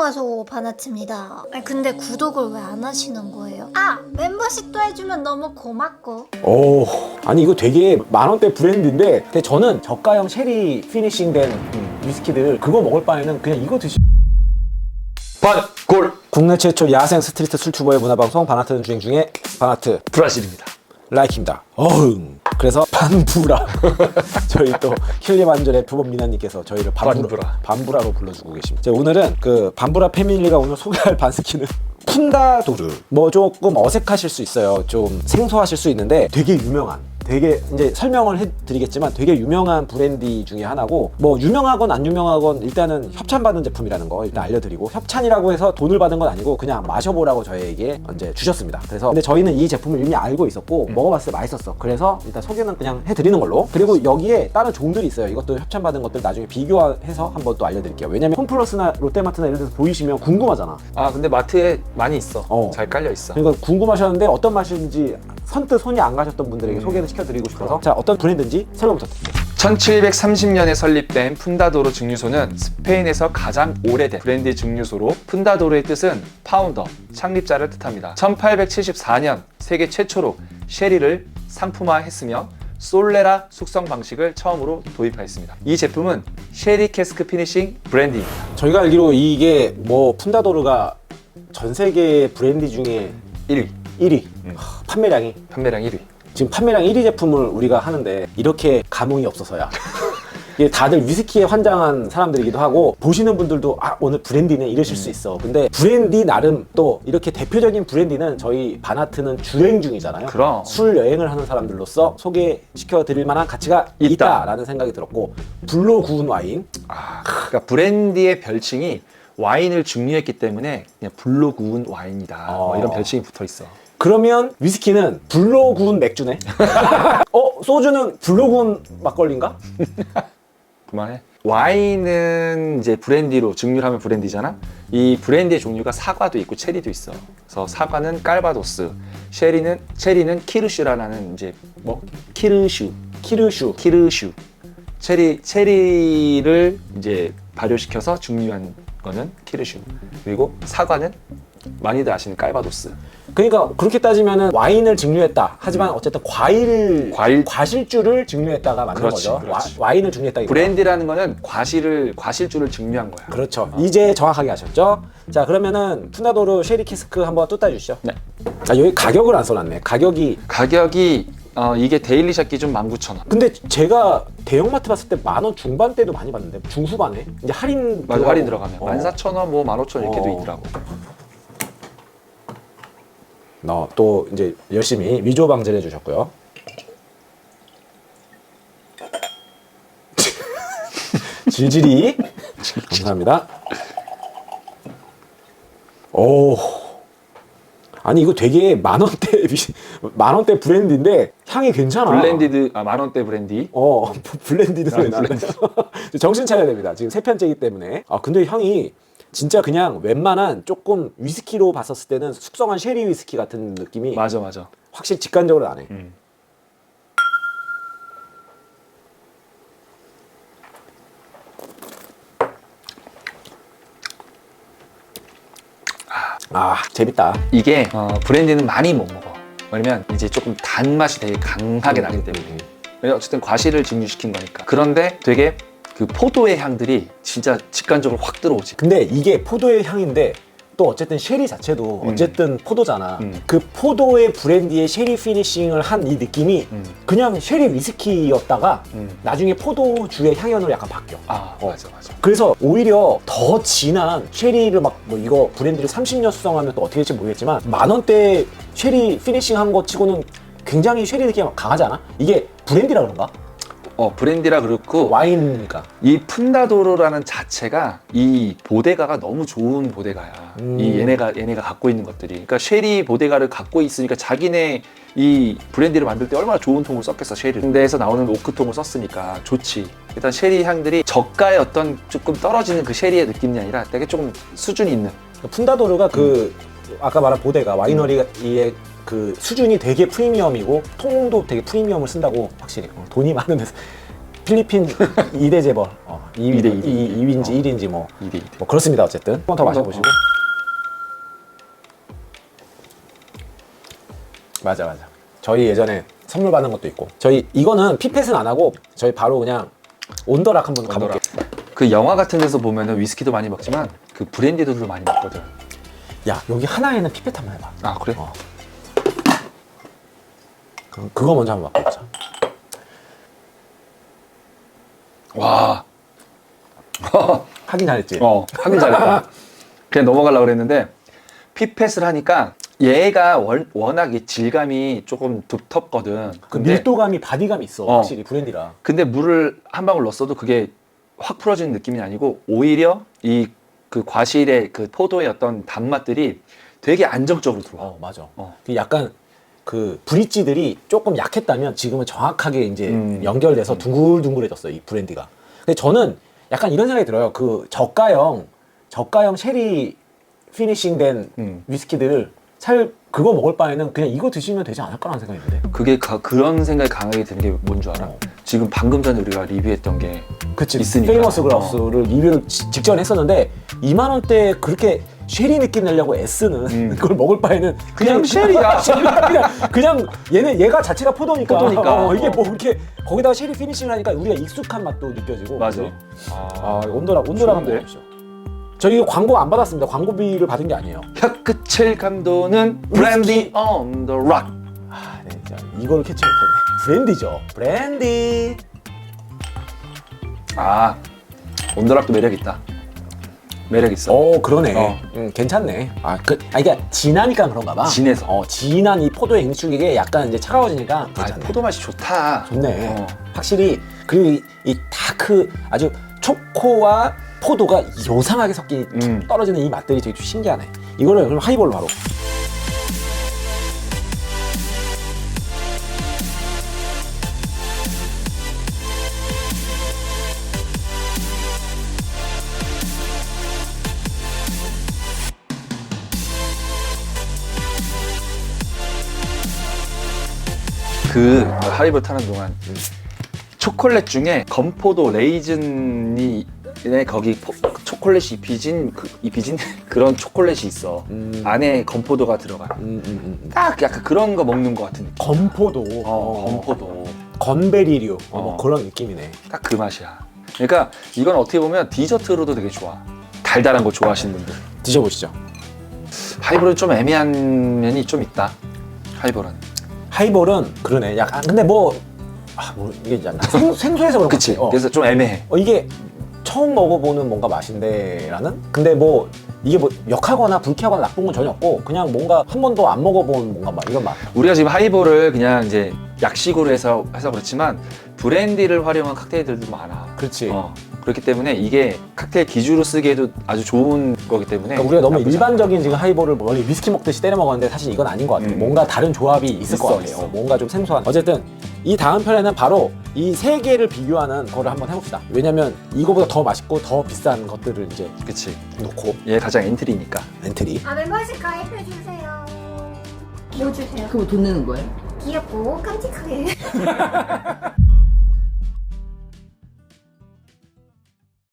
안녕하세요 바나츠입니다 아니, 근데 구독을 왜 안 하시는 거예요? 아 멤버십도 해주면 너무 고맙고 오, 아니 이거 되게 만 원대 브랜드인데 근데 저는 저가형 쉐리 피니싱 된 음, 위스키들 그거 먹을 바에는 그냥 이거 드시. 반골 국내 최초 야생 스트리트 술투버의 문화방송 바나트는 주행 중에 바나트 브라질입니다. 라이크입니다. 어흥. 그래서 반부라. 저희 또 킬리만절의 표범 미나님께서 저희를 반부라, 반부라. 반부라로 불러주고 계십니다. 자, 오늘은 그 반부라 패밀리가 오늘 소개할 반스키는 푼다 도르. 뭐 조금 어색하실 수 있어요. 좀 생소하실 수 있는데 되게 유명한. 되게 이제 설명을 해드리겠지만 되게 유명한 브랜디 중에 하나고 뭐 유명하건 안 유명하건 일단은 협찬받은 제품이라는 거 일단 알려드리고 협찬이라고 해서 돈을 받은 건 아니고 그냥 마셔보라고 저희에게 이제 주셨습니다. 그래서 근데 저희는 이 제품을 이미 알고 있었고 먹어봤을 때 맛있었어. 그래서 일단 소개는 그냥 해드리는 걸로. 그리고 여기에 다른 종들이 있어요. 이것도 협찬받은 것들 나중에 비교해서 한번 또 알려드릴게요. 왜냐면 홈플러스나 롯데마트나 이런 데서 보이시면 궁금하잖아. 아 근데 마트에 많이 있어. 어. 잘 깔려 있어. 그러니까 궁금하셨는데 어떤 맛인지 선뜻 손이 안 가셨던 분들에게 소개를 시켜드리고 싶어서 자 어떤 브랜드인지 설명 부탁드릴게요. 1730년에 설립된 푼다도르 증류소는 스페인에서 가장 오래된 브랜디 증류소로 푼다도르의 뜻은 파운더, 창립자를 뜻합니다. 1874년 세계 최초로 쉐리를 상품화했으며 솔레라 숙성 방식을 처음으로 도입하였습니다. 이 제품은 쉐리 캐스크 피니싱 브랜디입니다. 저희가 알기로 이게 뭐 푼다도르가 전 세계 브랜드 중에 1위, 1위 하, 판매량이 판매량 1위. 지금 판매량 1위 제품을 우리가 하는데 이렇게 감흥이 없어서야 이게 다들 위스키에 환장한 사람들이기도 하고 보시는 분들도 아 오늘 브랜디네 이러실 수 있어 근데 브랜디 나름 또 이렇게 대표적인 브랜디는 저희 바나트는 주행 중이잖아요 그럼. 술 여행을 하는 사람들로서 소개시켜 드릴 만한 가치가 있다. 있다 라는 생각이 들었고 불로 구운 와인 아, 그러니까 브랜디의 별칭이 와인을 증류했기 때문에 그냥 불로 구운 와인이다. 뭐 어. 이런 별칭이 붙어 있어. 그러면 위스키는 불로 구운 맥주네 어 소주는 불로 구운 막걸리인가? 그만해. 와인은 이제 브랜디로 증류를 하면 브랜디잖아. 이 브랜디의 종류가 사과도 있고 체리도 있어. 그래서 사과는 깔바도스, 체리는 체리는 키르슈라는 이제 뭐 키르슈, 키르슈 키르슈. 체리 체리를 이제 발효시켜서 증류한 거는 키르슈. 그리고 사과는 많이들 아시는 깔바도스. 그러니까 그렇게 따지면은 와인을 증류했다. 하지만 어쨌든 과일, 과일. 과실주를 증류했다가 맞는 그렇지, 거죠. 그렇지. 와, 인을 증류했다. 이거. 브랜디라는 거는 과실을 과실주를 증류한 거야. 그렇죠. 이제 정확하게 아셨죠? 자 그러면은 푸나도르 쉐리 키스크 한번 뚜따 주시죠. 네. 아 여기 가격을 안 써놨네. 가격이 가격이 어, 이게 데일리 샷 기준 19,000원. 근데 제가 대형마트 봤을 때 만 원 중반대도 많이 봤는데 중후반에 이제 할인 들어가고. 할인 들어가면 어. 14,000원, 뭐 15,000원 이렇게도 어. 있더라고. 어, 또 이제 열심히 위조 방제를 해주셨고요. 질질이 감사합니다. 오, 아니 이거 되게 만 원대 비- 만 원대 브랜드인데 향이 괜찮아. 블렌디드 아 만원대 브랜디. 어 블렌디드 소리 아, 나네. 정신 차려야 됩니다. 지금 세 편째이기 때문에. 아 근데 향이 진짜 그냥 웬만한 조금 위스키로 봤었을 때는 숙성한 쉐리 위스키 같은 느낌이 맞아 맞아. 확실히 직관적으로 나네. 음. 아 재밌다. 이게 어, 브랜디는 많이 못 먹어. 왜냐면 이제 조금 단맛이 되게 강하게 나기 때문에. 왜냐면 어쨌든 과실을 증류시킨 거니까. 그런데 되게 그 포도의 향들이 진짜 직관적으로 확 들어오지. 근데 이게 포도의 향인데 또 어쨌든 쉐리 자체도 음. 어쨌든 포도잖아. 음. 그 포도의 브랜디의 쉐리 피니싱을 한 이 느낌이 음. 그냥 쉐리 위스키였다가 음. 나중에 포도주의 향연으로 약간 바뀌어. 아 어. 맞아 맞아. 그래서 오히려 더 진한 쉐리를 막 뭐 이거 브랜드를 30년 수성하면 또 어떻게 될지 모르겠지만 만 원대 쉐리 피니싱 한 거 치고는 굉장히 쉐리 느낌이 강하지 않아? 이게 브랜디라 그런가? 어 브랜디라 그렇고 와인이니까. 이 푼다도로라는 자체가 이 보데가가 너무 좋은 보데가야. 음. 이 얘네가 얘네가 갖고 있는 것들이. 그러니까 쉐리 보데가를 갖고 있으니까 자기네 이 브랜디를 만들 때 얼마나 좋은 통을 썼겠어 쉐리. 군대에서 나오는 오크 통을 썼으니까 좋지. 일단 쉐리 향들이 저가의 어떤 조금 떨어지는 그 쉐리의 느낌이 아니라 되게 조금 수준이 있는. 푼다도르가 그 아까 말한 보데가 와이너리의 그 수준이 되게 프리미엄이고 통도 되게 프리미엄을 쓴다고 확실히 어, 돈이 많은 데서 필리핀 2대 재벌. 어, 2위, 이대 이대. 2, 위인지 어. 1위인지 뭐. 2대 2대. 뭐 그렇습니다. 어쨌든. 한 번 더 마셔보시고. 맞아, 맞아. 저희 예전에 선물 받은 것도 있고. 저희 이거는 피펫은 안 하고 저희 바로 그냥 온더락 한번 가볼게요. 그 영화 같은 데서 보면은 위스키도 많이 먹지만 그 브랜디도 많이 먹거든. 야, 여기 하나에는 피펫 한번 해봐. 아 그래? 어. 그거 먼저 한번 맛보자. 와. 하긴 잘했지. 어 하긴 잘했다. 그냥 넘어가려고 그랬는데 피펫을 하니까 얘가 월- 워낙 이 질감이 조금 두텁거든. 그 근데 밀도감이 바디감이 있어. 어. 확실히 브랜디라. 근데 물을 한 방울 넣었어도 그게 확 풀어지는 느낌이 아니고 오히려 이 그 과실의 그 포도의 어떤 단맛들이 되게 안정적으로 들어와. 어, 맞아. 어. 그 약간 그 브릿지들이 조금 약했다면 지금은 정확하게 이제 음. 연결돼서 둥글둥글해졌어요. 이 브랜디가. 근데 저는 약간 이런 생각이 들어요. 그 저가형 저가형 쉐리 피니싱된 음. 위스키들 살 그거 먹을 바에는 그냥 이거 드시면 되지 않을까라는 생각이 드는데. 그게 가- 그런 생각이 강하게 드는 게 뭔 줄 알아? 어. 지금 방금 전에 우리가 리뷰했던 게 그치. 있으니까. 페이머스 그라우스를 리뷰를 지- 직전 했었는데 2만 원대 그렇게 쉐리 느낌 내려고 애쓰는 음. 그걸 먹을 바에는 그냥 쉐리야. 그냥, 그냥 얘는 얘가 자체가 포도니까, 포도니까. 어, 이게 어. 뭐 이렇게 거기다가 쉐리 피니싱을 하니까 우리가 익숙한 맛도 느껴지고 맞아. 그치? 아 온도락 온도락 한번 좋은데? 보십시오 저희 광고 안 받았습니다 광고비를 받은 게 아니에요 혀 끝을 감도는 브랜디 on the rock. 아 네, 진짜 이걸 캐치 못했네 브랜디죠 브랜디 아 온더락도 매력 있다. 매력 있어. 오 그러네 어. 음, 괜찮네 아 그 아, 이게 진하니까 그런가 봐 진해서. 어 진한 이 포도의 응축이게 약간 이제 차가워지니까 아, 괜찮네 포도 맛이 좋다. 좋네. 어. 확실히 그리고 이, 이 다크 아주 초코와 포도가 요상하게 섞인 툭 음. 떨어지는 이 맛들이 되게 좀 신기하네. 이거를 그럼 하이볼로 바로. 그 하이볼 타는 동안 초콜릿 중에 건포도 레이즌이 네, 거기 포- 초콜릿이 입히진 그, 입히진 그런 초콜릿이 있어. 음. 안에 건포도가 들어가. 음, 음, 음. 딱 약간 그런 거 먹는 것 같은 느낌. 건포도. 어, 건포도. 건베리류. 어, 뭐 어. 그런 느낌이네. 딱 그 맛이야. 그러니까 이건 어떻게 보면 디저트로도 되게 좋아. 달달한 거 좋아하시는 분들. 드셔보시죠. 하이볼은 좀 애매한 면이 좀 있다. 하이볼은. 하이볼은 그러네. 약간 근데 뭐, 아, 뭐 이게 약간 생, 생소해서 그런 것 그치. 같아. 어. 그래서 좀 애매해. 어, 이게 처음 먹어보는 뭔가 맛인데라는? 근데 뭐 이게 뭐 역하거나 불쾌하거나 나쁜 건 전혀 없고 그냥 뭔가 한 번도 안 먹어본 뭔가 막 이런 맛. 우리가 지금 하이볼을 그냥 이제 약식으로 해서 해서 그렇지만 브랜디를 활용한 칵테일들도 많아. 그렇지. 어, 그렇기 때문에 이게 칵테일 기주로 쓰기에도 아주 좋은 거기 때문에 그러니까 우리가 너무 나쁘지 일반적인 지금 하이볼을 멀리 위스키 먹듯이 때려 먹었는데 사실 이건 아닌 것 같아요. 음. 뭔가 다른 조합이 있을 있어, 것 같아요. 있어. 뭔가 좀 생소한. 어쨌든 이 다음 편에는 바로 이 세 개를 비교하는 거를 한번 해봅시다. 왜냐면 이거보다 더 맛있고 더 비싼 것들을 이제 않아. 그치. 놓고 얘 가장 엔트리니까. 엔트리. 아 멤버십 가입해주세요 뭐 주세요? 그거 돈 내는 거예요? 귀엽고 깜찍하게